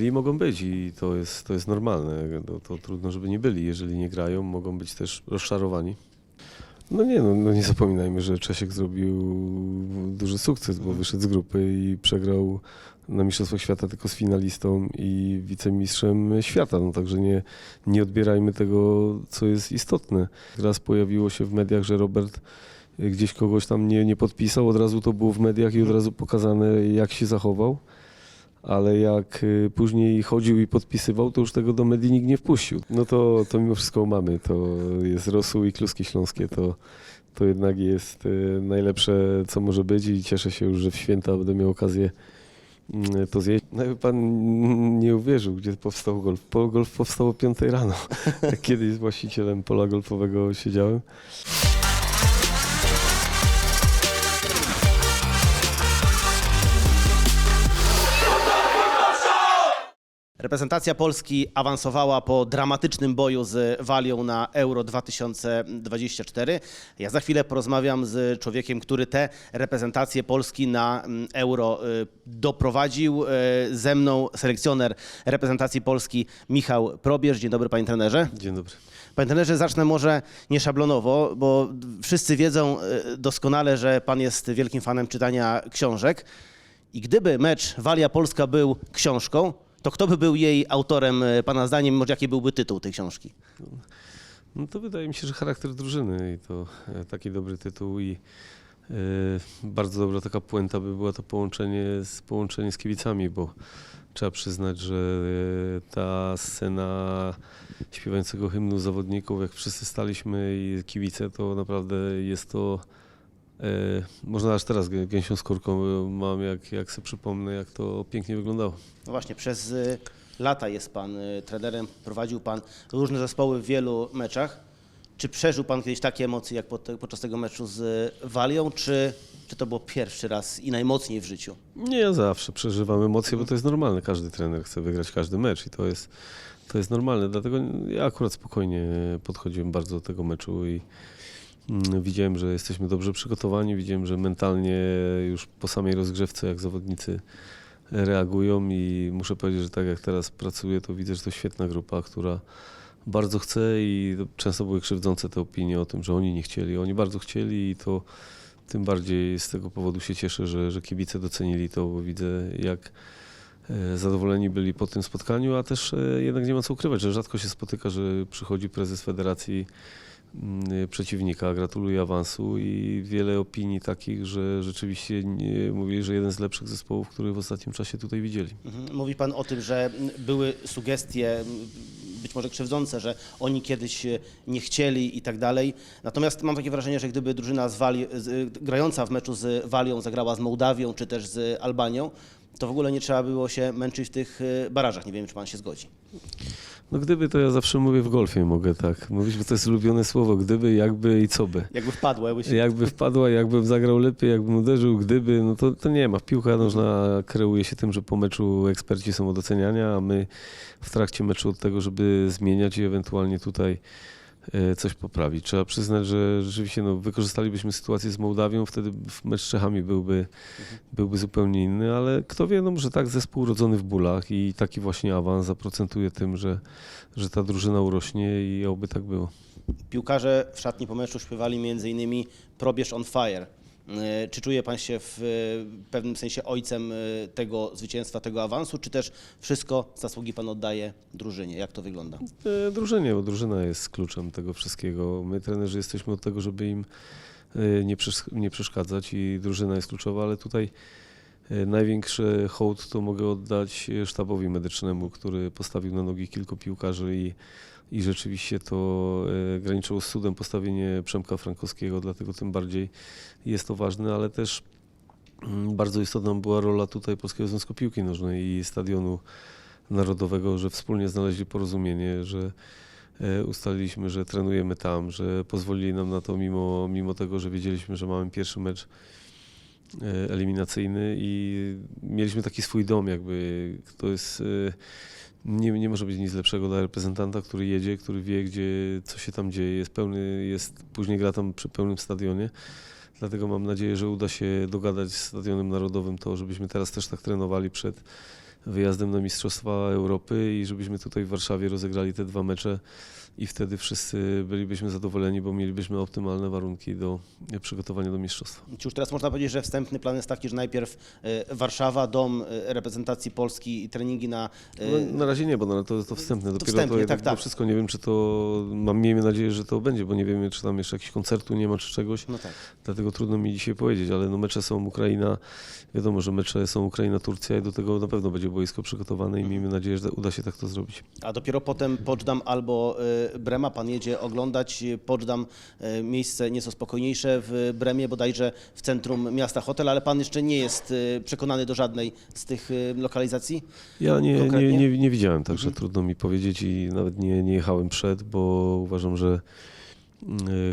źli mogą być i to jest, to jest normalne. To, to trudno, żeby nie byli. Jeżeli nie grają, mogą być też rozczarowani. No nie, no, no nie zapominajmy, że Czesiek zrobił duży sukces, bo wyszedł z grupy i przegrał na Mistrzostwach Świata tylko z finalistą i wicemistrzem świata. No także nie, nie odbierajmy tego, co jest istotne. Raz pojawiło się w mediach, że Robert gdzieś kogoś tam nie, nie podpisał, od razu to było w mediach i od razu pokazane, jak się zachował. Ale jak y, później chodził i podpisywał, to już tego do medii nikt nie wpuścił. No to, to mimo wszystko mamy. To jest Rosół i Kluski Śląskie. To, to jednak jest y, najlepsze, co może być i cieszę się już, że w święta będę miał okazję mm, to zjeść. Nawet pan nie uwierzył, gdzie powstał golf. Po- Golf powstał o 5 rano. Kiedyś z właścicielem pola golfowego siedziałem. Reprezentacja Polski awansowała po dramatycznym boju z Walią na Euro 2024. Ja za chwilę porozmawiam z człowiekiem, który tę reprezentację Polski na mm, Euro y, doprowadził. Y, Ze mną selekcjoner reprezentacji Polski Michał Probierz. Dzień dobry panie trenerze. Dzień dobry. Panie trenerze, zacznę może nie szablonowo, bo wszyscy wiedzą y, doskonale, że pan jest wielkim fanem czytania książek. I gdyby mecz Walia-Polska był książką, to kto by był jej autorem, y, pana zdaniem, może jaki byłby tytuł tej książki? No to wydaje mi się, że charakter drużyny i to e, taki dobry tytuł i e, bardzo dobra taka puenta by była to połączenie z, połączenie z kibicami, bo trzeba przyznać, że e, ta scena śpiewającego hymnu zawodników, jak wszyscy staliśmy i kibice, to naprawdę jest to e, można aż teraz gę- gęsią skórką e, mam, jak, jak sobie przypomnę, jak to pięknie wyglądało. No właśnie, przez y, lata jest pan y, trenerem, prowadził pan różne zespoły w wielu meczach. Czy przeżył pan kiedyś takie emocje jak pod, podczas tego meczu z y, Walią, czy, czy to było pierwszy raz i najmocniej w życiu? Nie, ja zawsze przeżywam emocje, bo to jest normalne. Każdy trener chce wygrać każdy mecz i to jest, to jest normalne. Dlatego ja akurat spokojnie podchodziłem bardzo do tego meczu i widziałem, że jesteśmy dobrze przygotowani. Widziałem, że mentalnie już po samej rozgrzewce, jak zawodnicy reagują i muszę powiedzieć, że tak jak teraz pracuję, to widzę, że to świetna grupa, która bardzo chce i często były krzywdzące te opinie o tym, że oni nie chcieli. Oni bardzo chcieli i to tym bardziej z tego powodu się cieszę, że, że kibice docenili to, bo widzę jak e, zadowoleni byli po tym spotkaniu, a też e, jednak nie ma co ukrywać, że rzadko się spotyka, że przychodzi prezes federacji mm, przeciwnika, gratuluje awansu i wiele opinii takich, że rzeczywiście nie, mówili, że jeden z lepszych zespołów, których w ostatnim czasie tutaj widzieli. Mhm. Mówi pan o tym, że mm, były sugestie, mm, być może krzywdzące, że oni kiedyś e, nie chcieli i tak dalej. Natomiast mam takie wrażenie, że gdyby drużyna z Wali, z, grająca w meczu z Walią zagrała z Mołdawią czy też z Albanią, to w ogóle nie trzeba było się męczyć w tych barażach. Nie wiem, czy pan się zgodzi. No gdyby, to ja zawsze mówię w golfie, mogę tak mówić, bo to jest ulubione słowo, gdyby, jakby i co by. Jakby wpadło, jakby się... Jakby wpadła, jakbym zagrał lepiej, jakbym uderzył, gdyby, no to, to nie ma. Piłka nożna kreuje się tym, że po meczu eksperci są od oceniania, a my w trakcie meczu od tego, żeby zmieniać i ewentualnie tutaj coś poprawić. Trzeba przyznać, że rzeczywiście no, wykorzystalibyśmy sytuację z Mołdawią, wtedy mecz z Czechami byłby, byłby zupełnie inny, ale kto wie, no może tak zespół urodzony w bólach i taki właśnie awans zaprocentuje tym, że, że ta drużyna urośnie i oby tak było. Piłkarze w szatni po meczu śpiewali m.in. Probierz on fire. E, Czy czuje pan się w e, pewnym sensie ojcem e, tego zwycięstwa, tego awansu, czy też wszystko zasługi pan oddaje drużynie? Jak to wygląda? Drużynie, bo drużyna jest kluczem tego wszystkiego. My trenerzy jesteśmy od tego, żeby im nie, przesz- nie przeszkadzać i drużyna jest kluczowa, ale tutaj największy hołd to mogę oddać sztabowi medycznemu, który postawił na nogi kilku piłkarzy i, i rzeczywiście to e, graniczyło z cudem postawienie Przemka Frankowskiego, dlatego tym bardziej jest to ważne, ale też mm, bardzo istotna była rola tutaj Polskiego Związku Piłki Nożnej i Stadionu Narodowego, że wspólnie znaleźli porozumienie, że e, ustaliliśmy, że trenujemy tam, że pozwolili nam na to mimo, mimo tego, że wiedzieliśmy, że mamy pierwszy mecz e, eliminacyjny i mieliśmy taki swój dom jakby, to jest... Nie, nie może być nic lepszego dla reprezentanta, który jedzie, który wie, gdzie, co się tam dzieje, jest pełny, jest, później gra tam przy pełnym stadionie. Dlatego mam nadzieję, że uda się dogadać z Stadionem Narodowym to, żebyśmy teraz też tak trenowali przed, wyjazdem na Mistrzostwa Europy i żebyśmy tutaj w Warszawie rozegrali te dwa mecze i wtedy wszyscy bylibyśmy zadowoleni, bo mielibyśmy optymalne warunki do przygotowania do mistrzostwa. Czy już teraz można powiedzieć, że wstępny plan jest taki, że najpierw e, Warszawa, dom e, reprezentacji Polski i treningi na... e, No, na razie nie, bo no, to, to wstępne. Dopiero wstępnie, to tak, tak. to wszystko nie wiem, czy to. Mam, miejmy nadzieję, że to będzie, bo nie wiemy, czy tam jeszcze jakiegoś koncertu nie ma, czy czegoś. No tak. Dlatego trudno mi dzisiaj powiedzieć, ale no mecze są Ukraina, wiadomo, że mecze są Ukraina-Turcja i do tego na pewno będzie boisko przygotowane i miejmy nadzieję, że uda się tak to zrobić. A dopiero potem Poczdam albo e, Brema pan jedzie oglądać. Poczdam e, miejsce nieco spokojniejsze w Bremie, bodajże w centrum miasta hotel, ale pan jeszcze nie jest e, przekonany do żadnej z tych lokalizacji? Ja nie, nie, nie, nie widziałem, także trudno mi powiedzieć i nawet nie, nie jechałem przed, bo uważam, że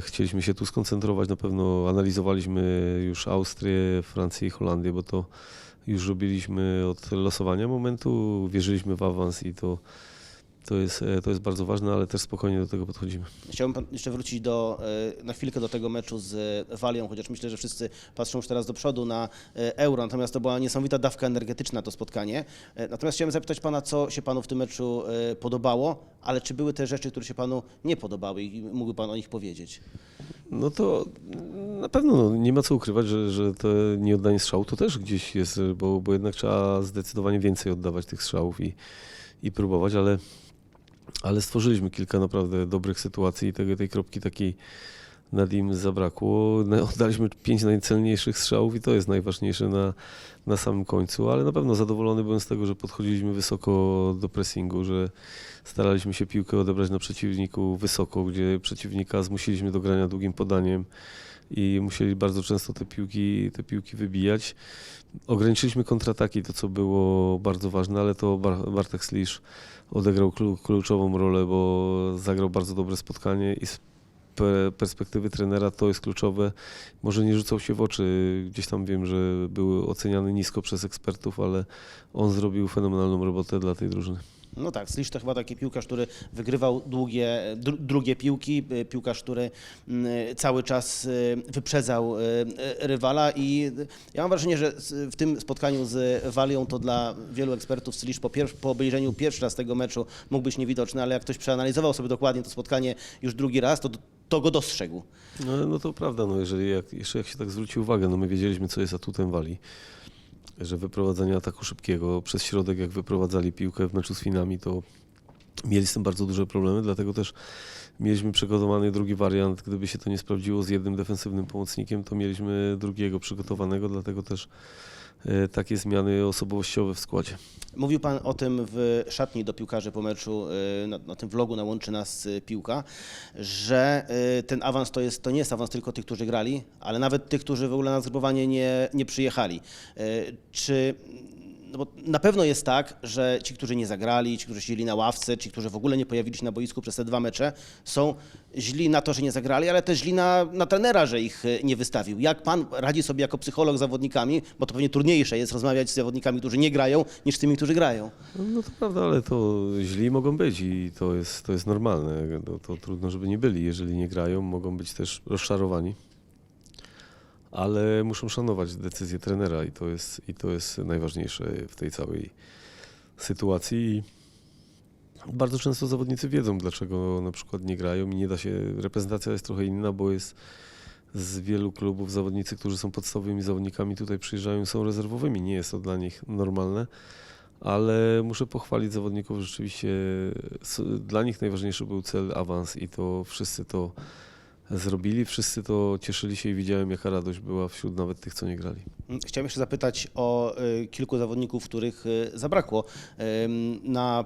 chcieliśmy się tu skoncentrować. Na pewno analizowaliśmy już Austrię, Francję i Holandię, bo to już robiliśmy od losowania momentu, wierzyliśmy w awans i to, to, jest, e, to jest bardzo ważne, ale też spokojnie do tego podchodzimy. Chciałbym jeszcze wrócić do, e, na chwilkę do tego meczu z Walią, chociaż myślę, że wszyscy patrzą już teraz do przodu na e, Euro, natomiast to była niesamowita dawka energetyczna to spotkanie. Natomiast chciałem zapytać pana, co się panu w tym meczu podobało, ale czy były te rzeczy, które się panu nie podobały i mógłby pan o nich powiedzieć? No to na pewno no, nie ma co ukrywać, że, że to nieoddanie strzału to też gdzieś jest, bo, bo jednak trzeba zdecydowanie więcej oddawać tych strzałów i, i próbować, ale, ale stworzyliśmy kilka naprawdę dobrych sytuacji i tego, tej kropki takiej nad im zabrakło. Na- Oddaliśmy pięć najcelniejszych strzałów i to jest najważniejsze na, na samym końcu, ale na pewno zadowolony byłem z tego, że podchodziliśmy wysoko do pressingu, że staraliśmy się piłkę odebrać na przeciwniku wysoko, gdzie przeciwnika zmusiliśmy do grania długim podaniem i musieli bardzo często te piłki, te piłki wybijać. Ograniczyliśmy kontrataki, to co było bardzo ważne, ale to Bar- Bartek Slisz odegrał klu- kluczową rolę, bo zagrał bardzo dobre spotkanie i z pe- perspektywy trenera to jest kluczowe. Może nie rzucał się w oczy, gdzieś tam wiem, że był oceniany nisko przez ekspertów, ale on zrobił fenomenalną robotę dla tej drużyny. No tak, Slisz to chyba taki piłkarz, który wygrywał długie, dru, drugie piłki, y, piłkarz, który mm, cały czas y, wyprzedzał y, rywala i ja mam wrażenie, że w tym spotkaniu z Walią to dla wielu ekspertów Slisz po, pier- po obejrzeniu pierwszy raz tego meczu mógł być niewidoczny, ale jak ktoś przeanalizował sobie dokładnie to spotkanie już drugi raz, to, to go dostrzegł. No, no to prawda, no jeżeli jak, jeszcze jak się tak zwróci uwagę, no my wiedzieliśmy, co jest atutem Wali, że wyprowadzenie ataku szybkiego przez środek, jak wyprowadzali piłkę w meczu z Finami, to mieli z tym bardzo duże problemy, dlatego też mieliśmy przygotowany drugi wariant, gdyby się to nie sprawdziło z jednym defensywnym pomocnikiem, to mieliśmy drugiego przygotowanego, dlatego też takie zmiany osobowościowe w składzie. Mówił Pan o tym w szatni do piłkarzy po meczu, y, na, na tym vlogu na Łączy Nas y, Piłka, że y, ten awans to, jest, to nie jest awans tylko tych, którzy grali, ale nawet tych, którzy w ogóle na zgrupowanie nie, nie przyjechali. Y, Czy no bo na pewno jest tak, że ci, którzy nie zagrali, ci, którzy siedzieli na ławce, ci, którzy w ogóle nie pojawili się na boisku przez te dwa mecze, są źli na to, że nie zagrali, ale też źli na, na trenera, że ich y, nie wystawił. Jak pan radzi sobie jako psycholog z zawodnikami, bo to pewnie trudniejsze jest rozmawiać z zawodnikami, którzy nie grają, niż z tymi, którzy grają. No to prawda, ale to źli mogą być i to jest, to jest normalne. To, to trudno, żeby nie byli. Jeżeli nie grają, mogą być też rozczarowani. Ale muszą szanować decyzję trenera i to jest, i to jest najważniejsze w tej całej sytuacji. Bardzo często zawodnicy wiedzą, dlaczego na przykład nie grają i nie da się. Reprezentacja jest trochę inna, bo jest z wielu klubów zawodnicy, którzy są podstawowymi zawodnikami, tutaj przyjeżdżają, są rezerwowymi. Nie jest to dla nich normalne ale muszę pochwalić zawodników, rzeczywiście dla nich najważniejszy był cel awans i to wszyscy to zrobili, wszyscy to cieszyli się i widziałem jaka radość była wśród nawet tych, co nie grali. Chciałem jeszcze zapytać o y, kilku zawodników, których y, zabrakło na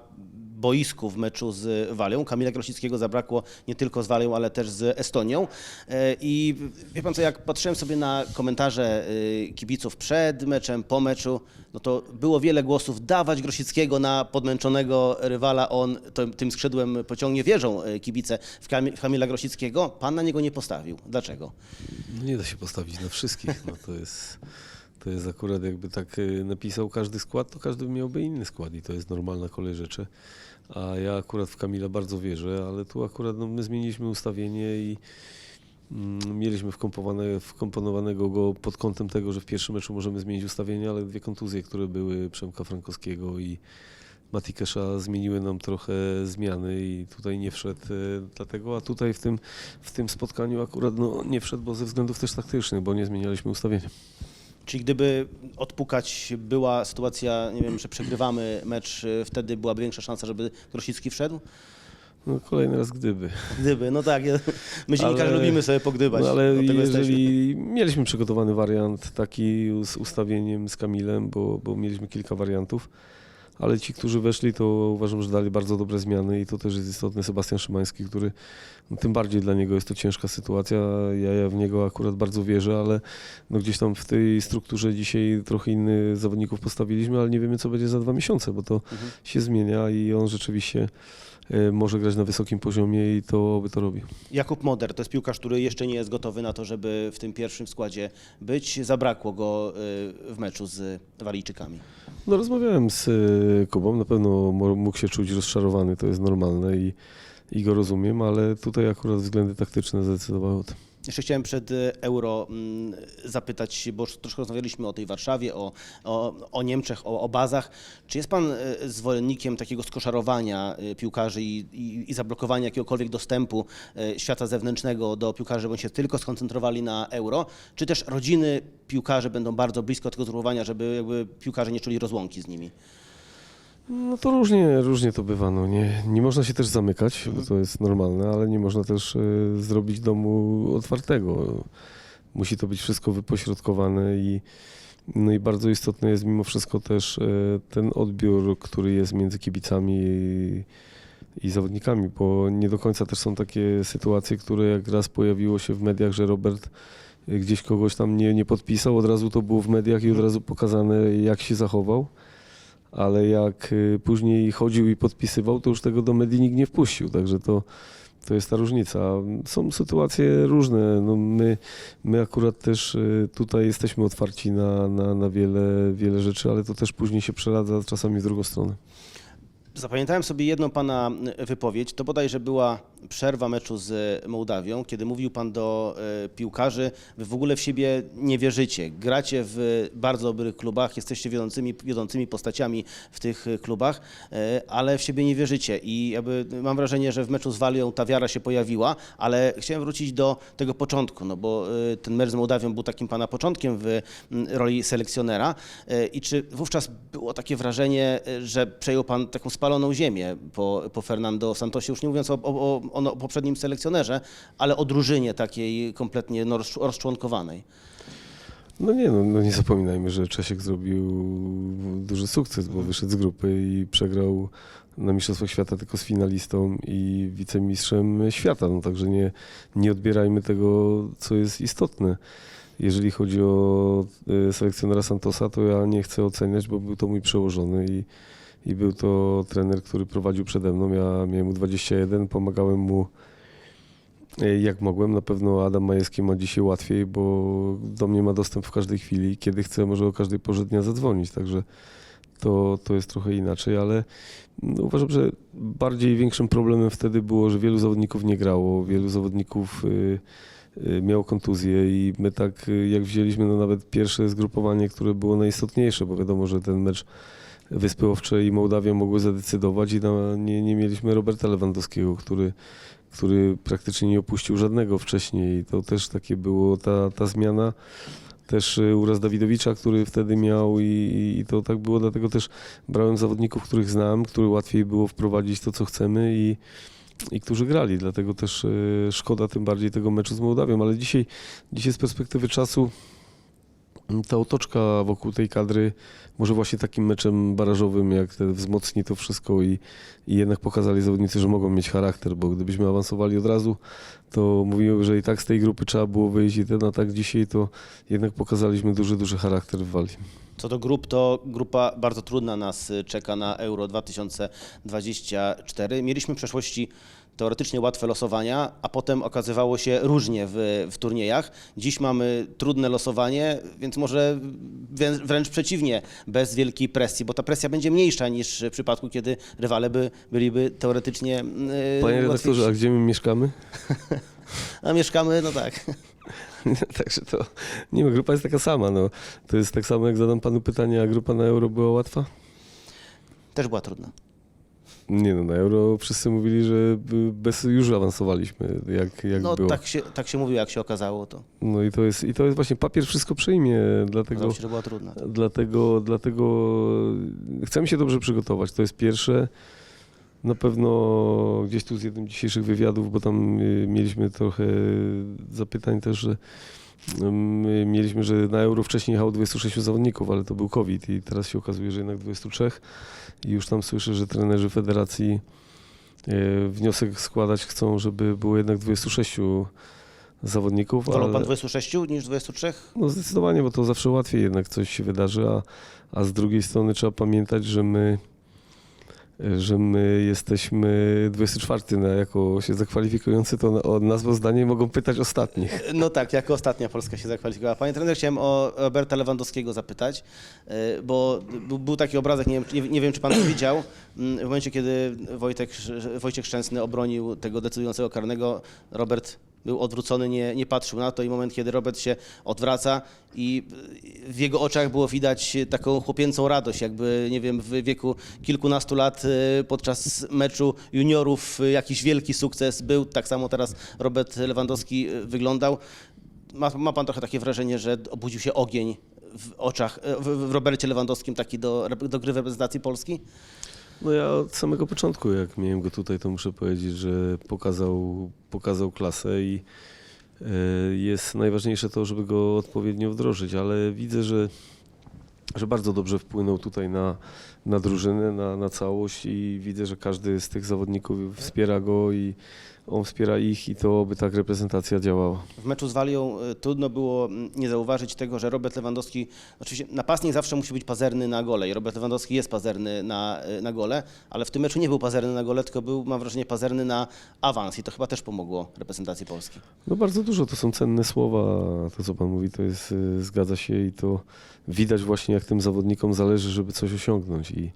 boisku w meczu z Walią. Kamila Grosickiego zabrakło nie tylko z Walią, ale też z Estonią. Y, I wie pan co, jak patrzyłem sobie na komentarze y, kibiców przed meczem, po meczu, no to było wiele głosów dawać Grosickiego na podmęczonego rywala. On tym skrzydłem pociągnie wieżą y, kibice w, Kamil, w Kamila Grosickiego. Pan na niego nie postawił. Dlaczego? No nie da się postawić na wszystkich, no to jest, to jest akurat jakby tak napisał każdy skład, to każdy miałby inny skład i to jest normalna kolej rzeczy. A ja akurat w Kamila bardzo wierzę, ale tu akurat no, my zmieniliśmy ustawienie i Mm, Mieliśmy wkomponowanego go pod kątem tego, że w pierwszym meczu możemy zmienić ustawienie, ale dwie kontuzje, które były Przemka Frankowskiego i Matikesza zmieniły nam trochę zmiany i tutaj nie wszedł e, dlatego, a tutaj w tym, w tym spotkaniu akurat no, nie wszedł, bo ze względów też taktycznych, bo nie zmienialiśmy ustawienia. Czyli gdyby odpukać była sytuacja, nie wiem, że przegrywamy mecz, y, wtedy byłaby większa szansa, żeby Grosicki wszedł? No, kolejny raz gdyby. Gdyby, no tak, my dziennikarze Ale- lubimy sobie pogdybać. No, ale tego jesteśmy. jeżeli mieliśmy przygotowany wariant taki z ustawieniem z Kamilem, bo, bo mieliśmy kilka wariantów, ale ci, którzy weszli, to uważam, że dali bardzo dobre zmiany i to też jest istotny Sebastian Szymański, który no, tym bardziej dla niego jest to ciężka sytuacja. Ja, ja w niego akurat bardzo wierzę, ale no, gdzieś tam w tej strukturze dzisiaj trochę innych zawodników postawiliśmy, ale nie wiemy, co będzie za dwa miesiące, bo to Mhm. się zmienia i on rzeczywiście może grać na wysokim poziomie i to by to robi. Jakub Moder to jest piłkarz, który jeszcze nie jest gotowy na to, żeby w tym pierwszym składzie być. Zabrakło go y, w meczu z Walijczykami. No rozmawiałem z e, Kubą, na pewno mógł się czuć rozczarowany, to jest normalne i, i go rozumiem, ale tutaj akurat względy taktyczne zdecydowały o tym. Jeszcze chciałem przed y, Euro mm, zapytać, bo troszkę rozmawialiśmy o tej Warszawie, o, o, o Niemczech, o, o bazach. Czy jest Pan y, zwolennikiem takiego skoszarowania y, piłkarzy i, i, i zablokowania jakiegokolwiek dostępu świata zewnętrznego do piłkarzy, oni się tylko skoncentrowali na Euro? Czy też rodziny piłkarzy będą bardzo blisko tego zgrupowania, żeby piłkarze nie czuli rozłąki z nimi? No to różnie, różnie to bywa, no nie, nie można się też zamykać, bo to jest normalne, ale nie można też e, zrobić domu otwartego. Musi to być wszystko wypośrodkowane i no i bardzo istotny jest mimo wszystko też e, ten odbiór, który jest między kibicami i, i zawodnikami, bo nie do końca też są takie sytuacje, które jak raz pojawiło się w mediach, że Robert e, gdzieś kogoś tam nie, nie podpisał, od razu to było w mediach i od razu pokazane jak się zachował ale jak y, później chodził i podpisywał, to już tego do medii nikt nie wpuścił, także to, to jest ta różnica. Są sytuacje różne, no my, my akurat też y, tutaj jesteśmy otwarci na, na, na wiele, wiele rzeczy, ale to też później się przeradza czasami w drugą stronę. Zapamiętałem sobie jedną pana wypowiedź. To bodajże była przerwa meczu z Mołdawią, kiedy mówił pan do e, piłkarzy, wy w ogóle w siebie nie wierzycie. Gracie w bardzo dobrych klubach, jesteście wiodącymi, wiodącymi postaciami w tych e, klubach, e, ale w siebie nie wierzycie. I jakby mam wrażenie, że w meczu z Walią ta wiara się pojawiła, ale chciałem wrócić do tego początku, no bo ten mecz z Mołdawią był takim pana początkiem w roli selekcjonera. I czy wówczas było takie wrażenie, że przejął pan taką spaloną ziemię po, po Fernando Santosie, już nie mówiąc o, o, o, o poprzednim selekcjonerze, ale o drużynie takiej kompletnie no, rozcz- rozczłonkowanej. No nie, no, no nie zapominajmy, że Czesiek zrobił duży sukces, bo wyszedł z grupy i przegrał na Mistrzostwach Świata tylko z finalistą i wicemistrzem świata, no także nie, nie odbierajmy tego, co jest istotne. Jeżeli chodzi o e, selekcjonera Santosa, to ja nie chcę oceniać, bo był to mój przełożony i, i był to trener, który prowadził przede mną. Ja miałem mu 21, pomagałem mu E, jak mogłem. Na pewno Adam Majewski ma dzisiaj łatwiej, bo do mnie ma dostęp w każdej chwili. Kiedy chce, może o każdej porze dnia zadzwonić, także to, to jest trochę inaczej, ale no, uważam, że bardziej większym problemem wtedy było, że wielu zawodników nie grało, wielu zawodników y, y, miało kontuzję i my tak y, jak wzięliśmy no, nawet pierwsze zgrupowanie, które było najistotniejsze, bo wiadomo, że ten mecz Wyspy Owcze i Mołdawia mogły zadecydować i nie, nie mieliśmy Roberta Lewandowskiego, który który praktycznie nie opuścił żadnego wcześniej. To też takie było ta, ta zmiana. Też y, uraz Dawidowicza, który wtedy miał i, i to tak było, dlatego też brałem zawodników, których znam, który łatwiej było wprowadzić to, co chcemy i, i którzy grali. Dlatego też y, szkoda tym bardziej tego meczu z Mołdawią, ale dzisiaj, dzisiaj z perspektywy czasu ta otoczka wokół tej kadry może właśnie takim meczem barażowym, jak te wzmocni to wszystko i, i jednak pokazali zawodnicy, że mogą mieć charakter, bo gdybyśmy awansowali od razu, to mówiłem, że i tak z tej grupy trzeba było wyjść i ten, a tak dzisiaj to jednak pokazaliśmy duży, duży charakter w Walii. Co do grup, to grupa bardzo trudna nas y, czeka na Euro 2024. Mieliśmy w przeszłości teoretycznie łatwe losowania, a potem okazywało się różnie w, w turniejach. Dziś mamy trudne losowanie, więc może wrę- wręcz przeciwnie, bez wielkiej presji, bo ta presja będzie mniejsza niż w przypadku, kiedy rywale by, byliby teoretycznie yy, Panie redaktorze, a gdzie my mieszkamy? A mieszkamy, no tak. Także to nie wiem, grupa jest taka sama. No. To jest tak samo, jak zadam panu pytanie, a grupa na euro była łatwa? Też była trudna. Nie no, na euro wszyscy mówili, że bez już awansowaliśmy, jak, jak No było. tak się, tak się mówiło, jak się okazało, to No i to jest, i to jest właśnie papier wszystko przyjmie, dlatego, się, że była trudna. dlatego, dlatego chcemy się dobrze przygotować. To jest pierwsze. Na pewno gdzieś tu z jednym z dzisiejszych wywiadów, bo tam y, mieliśmy trochę zapytań też, że My mieliśmy, że na Euro wcześniej jechało 26 zawodników, ale to był COVID i teraz się okazuje, że jednak 23 i już tam słyszę, że trenerzy federacji e, wniosek składać chcą, żeby było jednak 26 zawodników. Wolał ale- pan 26 niż 23? no zdecydowanie, bo to zawsze łatwiej jednak coś się wydarzy, a, a z drugiej strony trzeba pamiętać, że my, że my jesteśmy 24 na, jako się zakwalifikujący, to o nas o zdanie mogą pytać ostatnich. No tak, jako ostatnia Polska się zakwalifikowała. Panie trener, chciałem o Roberta Lewandowskiego zapytać, y, bo był, taki obrazek, nie wiem, nie, wiem czy pan to widział, mm, w momencie kiedy Wojtek, Wojciech Szczęsny obronił tego decydującego karnego, Robert był odwrócony, nie, nie patrzył na to i moment, kiedy Robert się odwraca i w jego oczach było widać taką chłopięcą radość, jakby, nie wiem, w wieku kilkunastu lat y, podczas meczu juniorów y, jakiś wielki sukces był. Tak samo teraz Robert Lewandowski y, wyglądał. Ma, ma pan trochę takie wrażenie, że obudził się ogień w oczach, w, w Robercie Lewandowskim taki do, do gry w reprezentacji Polski? No ja od samego początku, jak miałem go tutaj, to muszę powiedzieć, że pokazał, pokazał klasę i e, jest najważniejsze to, żeby go odpowiednio wdrożyć, ale widzę, że, że bardzo dobrze wpłynął tutaj na, na drużynę, na, na całość i widzę, że każdy z tych zawodników wspiera go i on wspiera ich i to by tak reprezentacja działała. W meczu z Walią y, trudno było mm, nie zauważyć tego, że Robert Lewandowski, oczywiście napastnik zawsze musi być pazerny na gole i Robert Lewandowski jest pazerny na, y, na gole, ale w tym meczu nie był pazerny na gole, tylko był, mam wrażenie, pazerny na awans i to chyba też pomogło reprezentacji Polski. No bardzo dużo, to są cenne słowa, to co Pan mówi, to jest, y, zgadza się i to widać właśnie jak tym zawodnikom zależy, żeby coś osiągnąć i,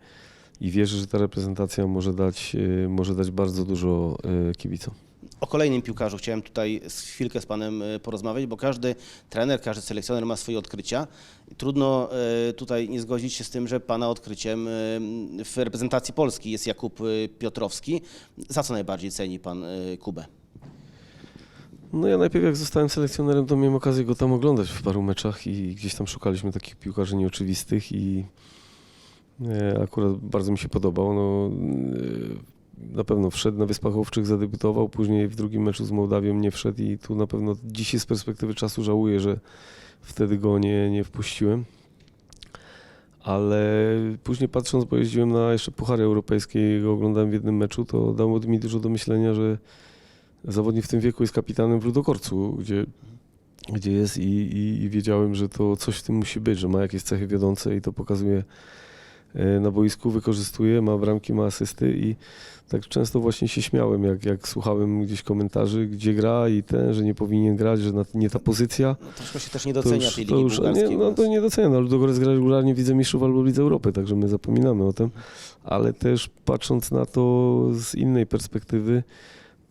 i wierzę, że ta reprezentacja może dać, y, może dać bardzo dużo y, kibicom. O kolejnym piłkarzu chciałem tutaj chwilkę z Panem y, porozmawiać, bo każdy trener, każdy selekcjoner ma swoje odkrycia. Trudno tutaj nie zgodzić się z tym, że Pana odkryciem w reprezentacji Polski jest Jakub Piotrowski. Za co najbardziej ceni Pan Kubę? No ja najpierw jak zostałem selekcjonerem, to miałem okazję go tam oglądać w paru meczach i gdzieś tam szukaliśmy takich piłkarzy nieoczywistych i akurat bardzo mi się podobał. No, e, na pewno wszedł na Wyspach Owczych, zadebiutował, później w drugim meczu z Mołdawią nie wszedł i tu na pewno dzisiaj z perspektywy czasu żałuję, że wtedy go nie, nie wpuściłem. Ale później patrząc, bo jeździłem na jeszcze Puchary Europejskie i go oglądałem w jednym meczu, to dało mi dużo do myślenia, że zawodnik w tym wieku jest kapitanem w Ludokorcu, gdzie, gdzie jest i, i, i wiedziałem, że to coś w tym musi być, że ma jakieś cechy wiodące i to pokazuje na boisku, wykorzystuje, ma bramki, ma asysty i tak często właśnie się śmiałem, jak, jak słuchałem gdzieś komentarzy, gdzie gra i ten, że nie powinien grać, że na, nie ta pozycja. No, troszkę się też nie docenia tej to już, nie, no to nie doceniam, ale Ludogorec gra regularnie w Lidze Mistrzów albo w Lidze Europy, także my zapominamy o tym, ale też patrząc na to z innej perspektywy,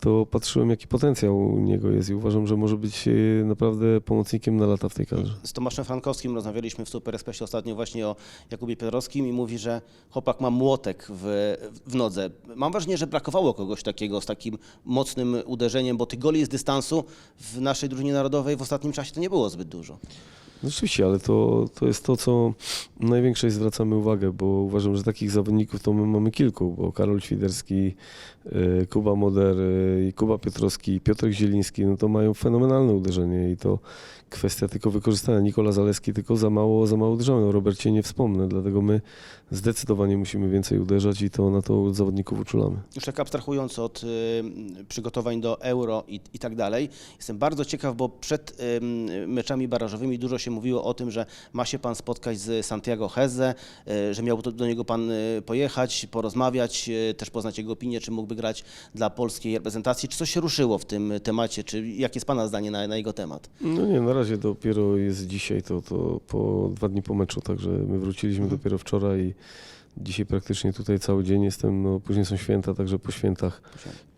to patrzyłem jaki potencjał u niego jest i uważam, że może być e, naprawdę pomocnikiem na lata w tej kadrze. Z Tomaszem Frankowskim rozmawialiśmy w Super Expressie ostatnio właśnie o Jakubie Piotrowskim i mówi, że chłopak ma młotek w, w nodze. Mam wrażenie, że brakowało kogoś takiego z takim mocnym uderzeniem, bo tych goli z dystansu w naszej drużynie narodowej w ostatnim czasie to nie było zbyt dużo. No Rzeczywiście, ale to, to jest to, co największej zwracamy uwagę, bo uważam, że takich zawodników to my mamy kilku, bo Karol Świderski, y, Kuba Moder, y, Kuba Piotrowski, Piotrek Zieliński, no to mają fenomenalne uderzenie i to kwestia tylko wykorzystania. Nikola Zaleski tylko za mało, za mało uderzamy. O Robercie nie wspomnę, dlatego my zdecydowanie musimy więcej uderzać i to na to od zawodników uczulamy. Już tak abstrahując od y, przygotowań do Euro i, i tak dalej, jestem bardzo ciekaw, bo przed y, meczami barażowymi dużo się się mówiło o tym, że ma się pan spotkać z Santiago Heze, e, że miał do, niego pan e, pojechać, porozmawiać, e, też poznać jego opinię, czy mógłby grać dla polskiej reprezentacji. Czy coś się ruszyło w tym temacie, czy jakie jest pana zdanie na, na jego temat? No nie, na razie dopiero jest dzisiaj, to, to po dwa dni po meczu, także my wróciliśmy dopiero wczoraj i dzisiaj praktycznie tutaj cały dzień jestem, no później są święta, także po świętach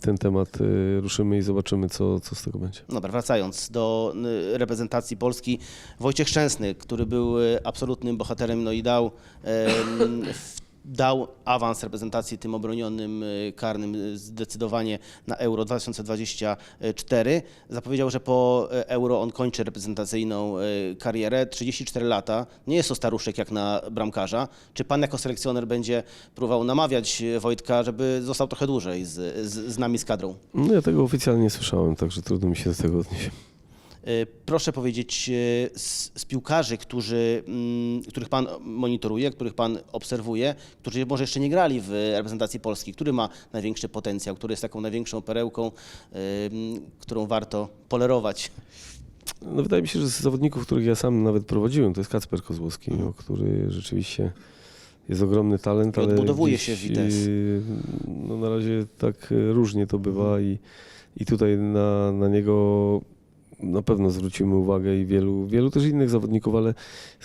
ten temat y, ruszymy i zobaczymy, co, co z tego będzie. Dobra, wracając do y, reprezentacji Polski, Wojciech Szczęsny, który był y, absolutnym bohaterem, no i dał, w- dał awans reprezentacji tym obronionym y, karnym y, zdecydowanie na Euro 2024. Zapowiedział, że po y, Euro on kończy reprezentacyjną y, karierę. 34 lata, nie jest to staruszek jak na bramkarza. Czy pan jako selekcjoner będzie próbował namawiać y, Wojtka, żeby został trochę dłużej z, z, z nami, z kadrą? No ja tego oficjalnie nie słyszałem, także trudno mi się do tego odnieść. E, Proszę powiedzieć, e, z, z piłkarzy, którzy, mm, których Pan monitoruje, których Pan obserwuje, którzy może jeszcze nie grali w reprezentacji Polski, który ma największy potencjał, który jest taką największą perełką, e, którą warto polerować? No wydaje mi się, że z zawodników, których ja sam nawet prowadziłem, to jest Kacper Kozłowski, no, który rzeczywiście jest ogromny talent, ale odbudowuje gdzieś, się Vitesse. y, No na razie tak y, różnie to bywa i, i tutaj na, na niego na pewno zwrócimy uwagę i wielu, wielu też innych zawodników, ale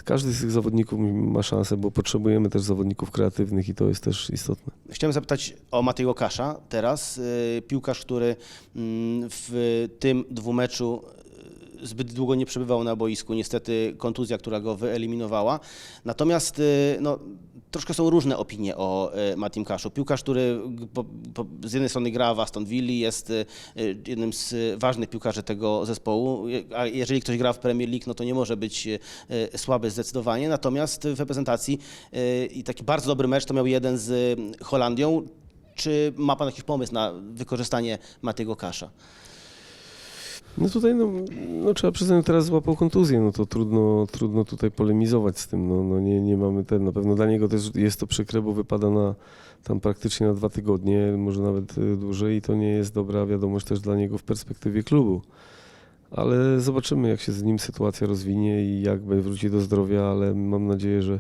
każdy z tych zawodników ma szansę, bo potrzebujemy też zawodników kreatywnych i to jest też istotne. Chciałem zapytać o Matego Kasza teraz, e, piłkarz, który mm, w tym dwumeczu e, zbyt długo nie przebywał na boisku, niestety kontuzja, która go wyeliminowała. Natomiast e, no, troszkę są różne opinie o e, Matim Kaszu. Piłkarz, który po, po, z jednej strony gra w Aston Villa, jest e, jednym z e, ważnych piłkarzy tego zespołu, a jeżeli ktoś gra w Premier League, no to nie może być e, słaby zdecydowanie. Natomiast w reprezentacji e, i taki bardzo dobry mecz to miał jeden z e, Holandią. Czy ma Pan jakiś pomysł na wykorzystanie Matiego Kasza? No tutaj no, no trzeba przyznać, teraz złapał kontuzję, no to trudno, trudno tutaj polemizować z tym. No, no nie, nie mamy ten, na pewno dla niego też jest to przykre, bo wypada na tam praktycznie na dwa tygodnie, może nawet y, dłużej i to nie jest dobra wiadomość też dla niego w perspektywie klubu. Ale zobaczymy, jak się z nim sytuacja rozwinie i jak wróci do zdrowia, ale mam nadzieję, że,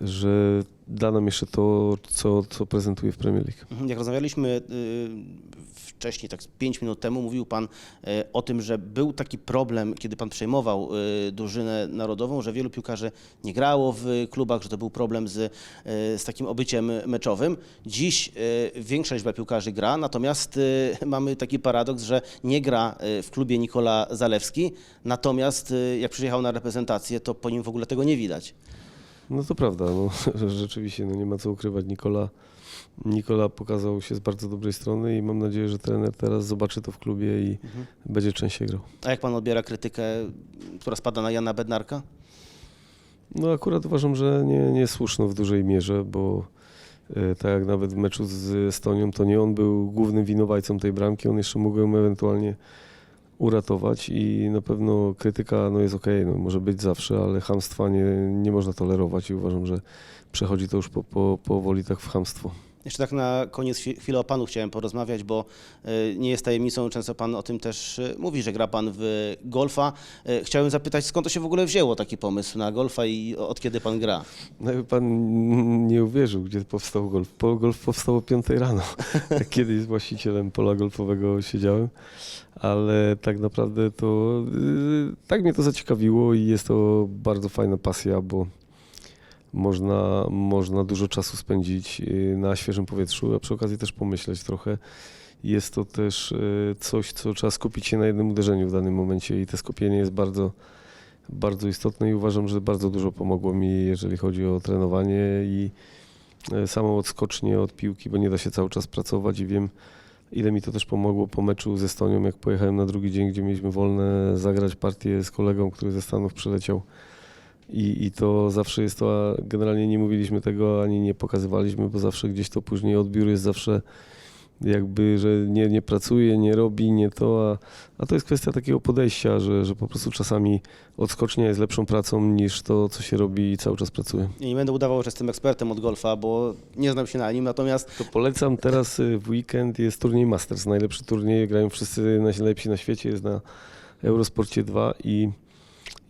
że da nam jeszcze to, co, co prezentuje w Premier League. Mhm, Jak rozmawialiśmy y, wcześniej, tak z 5 minut temu, mówił Pan y, o tym, że był taki problem, kiedy Pan przejmował y, drużynę narodową, że wielu piłkarzy nie grało w klubach, że to był problem z, z takim obyciem meczowym. Dziś większa liczba piłkarzy gra, natomiast mamy taki paradoks, że nie gra w klubie Nikola Zalewski, natomiast jak przyjechał na reprezentację, to po nim w ogóle tego nie widać. No to prawda, no, rzeczywiście no nie ma co ukrywać. Nikola, Nikola pokazał się z bardzo dobrej strony i mam nadzieję, że trener teraz zobaczy to w klubie i będzie częściej grał. A jak Pan odbiera krytykę, która spada na Jana Bednarka? No akurat uważam, że nie, nie słuszno w dużej mierze, bo e, tak jak nawet w meczu z Estonią, to nie on był głównym winowajcą tej bramki, on jeszcze mógł ją ewentualnie uratować i na pewno krytyka no jest okej, no może być zawsze, ale chamstwa nie, nie można tolerować i uważam, że przechodzi to już po, po, powoli tak w chamstwo. Jeszcze tak na koniec chwi- chwilę o Panu chciałem porozmawiać, bo y, nie jest tajemnicą, często Pan o tym też y, mówi, że gra Pan w golfa. Y, Chciałem zapytać, skąd to się w ogóle wzięło taki pomysł na golfa i od kiedy Pan gra? No pan nie uwierzył, gdzie powstał golf. Golf powstał o 5 rano. Kiedyś z właścicielem pola golfowego siedziałem, ale tak naprawdę to yy, tak mnie to zaciekawiło i jest to bardzo fajna pasja, bo można, można dużo czasu spędzić yy, na świeżym powietrzu, a przy okazji też pomyśleć trochę. Jest to też yy, coś, co trzeba skupić się na jednym uderzeniu w danym momencie i to skupienie jest bardzo, bardzo istotne i uważam, że bardzo dużo pomogło mi, jeżeli chodzi o trenowanie i e, samą odskocznię od piłki, bo nie da się cały czas pracować i wiem, ile mi to też pomogło po meczu z Estonią, jak pojechałem na drugi dzień, gdzie mieliśmy wolne, zagrać partię z kolegą, który ze Stanów przyleciał. I, I to zawsze jest to, a generalnie nie mówiliśmy tego, ani nie pokazywaliśmy, bo zawsze gdzieś to później odbiór jest zawsze jakby, że nie, nie pracuje, nie robi, nie to, a, a to jest kwestia takiego podejścia, że, że po prostu czasami odskocznia jest lepszą pracą niż to, co się robi i cały czas pracuje. Nie będę udawał, że jestem ekspertem od golfa, bo nie znam się na nim, natomiast To polecam teraz y, w weekend jest turniej Masters, najlepszy turniej, grają wszyscy najlepsi na świecie, jest na Eurosporcie 2 i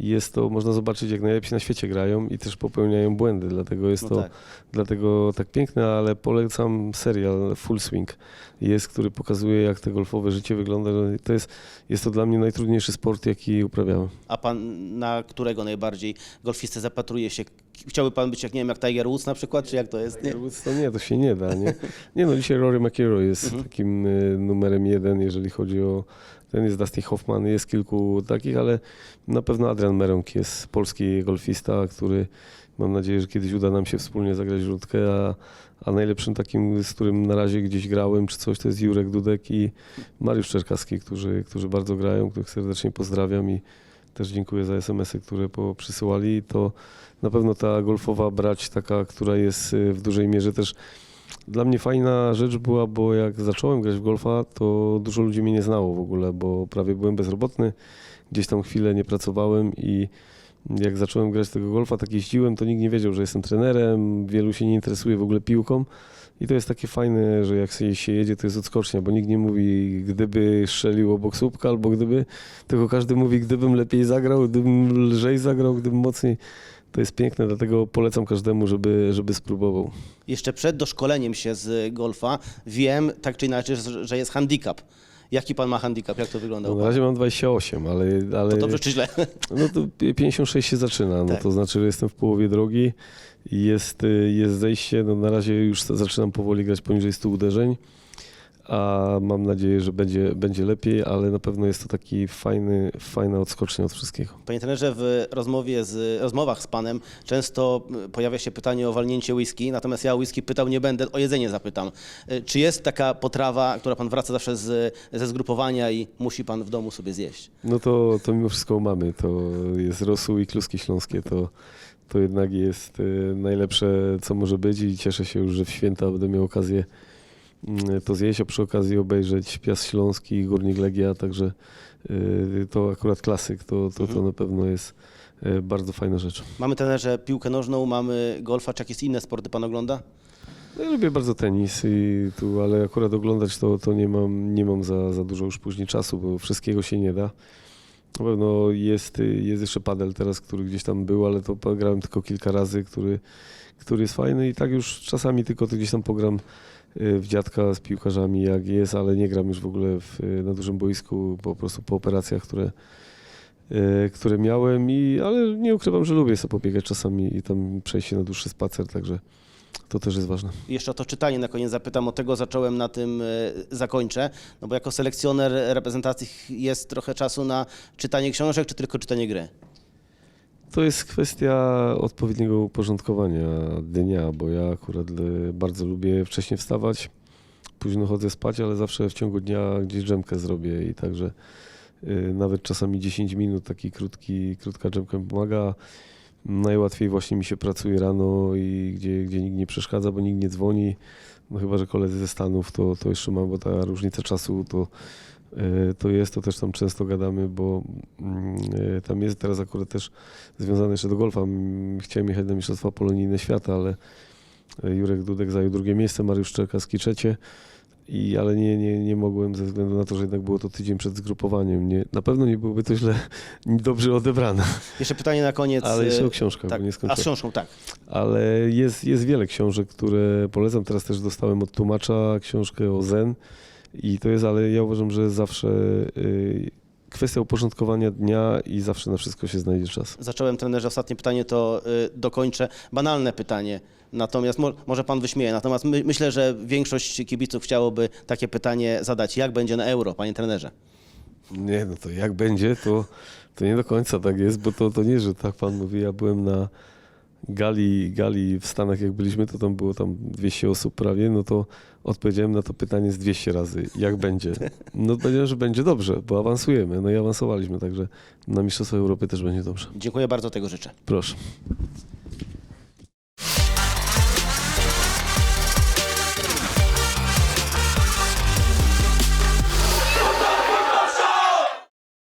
jest to, można zobaczyć, jak najlepsi na świecie grają i też popełniają błędy, dlatego jest No to tak. dlatego tak piękne, ale polecam serial Full Swing, jest, który pokazuje, jak to golfowe życie wygląda. To jest, jest to dla mnie najtrudniejszy sport, jaki uprawiałem. A pan na którego najbardziej golfistę zapatruje się? Chciałby pan być jak, nie wiem, jak Tiger Woods na przykład, czy jak to jest? Nie? Woods To nie, to się nie da. Nie, nie no, dzisiaj Rory McIlroy jest Mhm. takim y, numerem jeden, jeżeli chodzi o ten jest Dustin Hoffman, jest kilku takich, ale na pewno Adrian Meronk jest polski golfista, który mam nadzieję, że kiedyś uda nam się wspólnie zagrać rzutkę, a, a najlepszym takim, z którym na razie gdzieś grałem czy coś, to jest Jurek Dudek i Mariusz Czerkaski, którzy, którzy bardzo grają, których serdecznie pozdrawiam i też dziękuję za SMS-y, które przysyłali. To na pewno ta golfowa brać taka, która jest y, w dużej mierze też dla mnie fajna rzecz była, bo jak zacząłem grać w golfa, to dużo ludzi mnie nie znało w ogóle, bo prawie byłem bezrobotny, gdzieś tam chwilę nie pracowałem i jak zacząłem grać tego golfa, tak jeździłem, to nikt nie wiedział, że jestem trenerem, wielu się nie interesuje w ogóle piłką i to jest takie fajne, że jak się, jedzie, to jest odskocznia, bo nikt nie mówi, gdyby strzelił obok słupka, albo gdyby, tylko każdy mówi, gdybym lepiej zagrał, gdybym lżej zagrał, gdybym mocniej. To jest piękne, dlatego polecam każdemu, żeby, żeby spróbował. Jeszcze przed doszkoleniem się z golfa wiem, tak czy inaczej, że- jest handicap. Jaki pan ma handicap? Jak to wygląda? No, na razie mam 28, ale, ale To dobrze czy źle? no to 56 się zaczyna, no Tak. to znaczy, że jestem w połowie drogi i jest, y, jest zejście, no na razie już zaczynam powoli grać poniżej 100 uderzeń, a mam nadzieję, że będzie, będzie lepiej, ale na pewno jest to taki fajny, fajna odskocznia od wszystkiego. Panie trenerze, w rozmowie z, rozmowach z panem często y, pojawia się pytanie o walnięcie whisky, natomiast ja o whisky pytał nie będę, o jedzenie zapytam. Y, Czy jest taka potrawa, która pan wraca zawsze z, ze zgrupowania i musi pan w domu sobie zjeść? No to, to mimo wszystko mamy, to jest rosół i kluski śląskie, to, to jednak jest y, najlepsze, co może być i cieszę się już, że w święta będę miał okazję to zjeść, a przy okazji obejrzeć Piast Śląski i Górnik Legia, także y, to akurat klasyk, to, to, to na pewno jest y, bardzo fajna rzecz. Mamy trenerze piłkę nożną, mamy golfa, czy jakieś inne sporty pan ogląda? No, ja lubię bardzo tenis, i tu, ale akurat oglądać to, to nie mam, nie mam za, za dużo już później czasu, bo wszystkiego się nie da. Na pewno jest, jest jeszcze padel teraz, który gdzieś tam był, ale to grałem tylko kilka razy, który, który jest fajny i tak już czasami tylko to gdzieś tam pogram w dziadka z piłkarzami jak jest, ale nie gram już w ogóle w, na dużym boisku, po prostu po operacjach, które, y, które miałem, i, ale nie ukrywam, że lubię sobie pobiegać czasami i tam przejść się na dłuższy spacer, także to też jest ważne. Jeszcze o to czytanie na koniec zapytam, od tego zacząłem, na tym y, zakończę, no bo jako selekcjoner reprezentacji jest trochę czasu na czytanie książek, czy tylko czytanie gry? To jest kwestia odpowiedniego uporządkowania dnia, bo ja akurat e, bardzo lubię wcześniej wstawać, późno chodzę spać, ale zawsze w ciągu dnia gdzieś dżemkę zrobię i także e, nawet czasami 10 minut taki krótki, krótka dżemka mi pomaga. Najłatwiej właśnie mi się pracuje rano i gdzie, gdzie nikt nie przeszkadza, bo nikt nie dzwoni. No chyba, że koledzy ze Stanów to, to jeszcze mam, bo ta różnica czasu to, to jest, to też tam często gadamy, bo mm, e, tam jest teraz akurat też związane jeszcze do golfa. Chciałem jechać na Mistrzostwa Polonijne Świata, ale e, Jurek Dudek zajął drugie miejsce, Mariusz Czerkaski trzecie. I, ale nie, nie, nie mogłem ze względu na to, że jednak było to tydzień przed zgrupowaniem. Nie, na pewno nie byłoby to źle, dobrze odebrane. Jeszcze pytanie na koniec. Ale jeszcze o książkach, tak, bo nie A z skończyłem. książką, tak. Ale jest, jest wiele książek, które polecam. Teraz też dostałem od tłumacza książkę o Zen i to jest, ale ja uważam, że zawsze y, kwestia uporządkowania dnia i zawsze na wszystko się znajdzie czas. Zacząłem trenerze ostatnie pytanie, to y, dokończę. Banalne pytanie, natomiast mo, może pan wyśmieje. Natomiast my, myślę, że większość kibiców chciałoby takie pytanie zadać. Jak będzie na euro, panie trenerze? Nie, no to jak będzie, to, to nie do końca tak jest, bo to, to nie, że tak pan mówi, ja byłem na gali, gali w Stanach, jak byliśmy, to tam było tam 200 osób prawie, no to odpowiedziałem na to pytanie z 200 razy, jak będzie. No powiedziałem, że będzie dobrze, bo awansujemy, no i awansowaliśmy, także na Mistrzostwa Europy też będzie dobrze. Dziękuję bardzo, tego życzę. Proszę.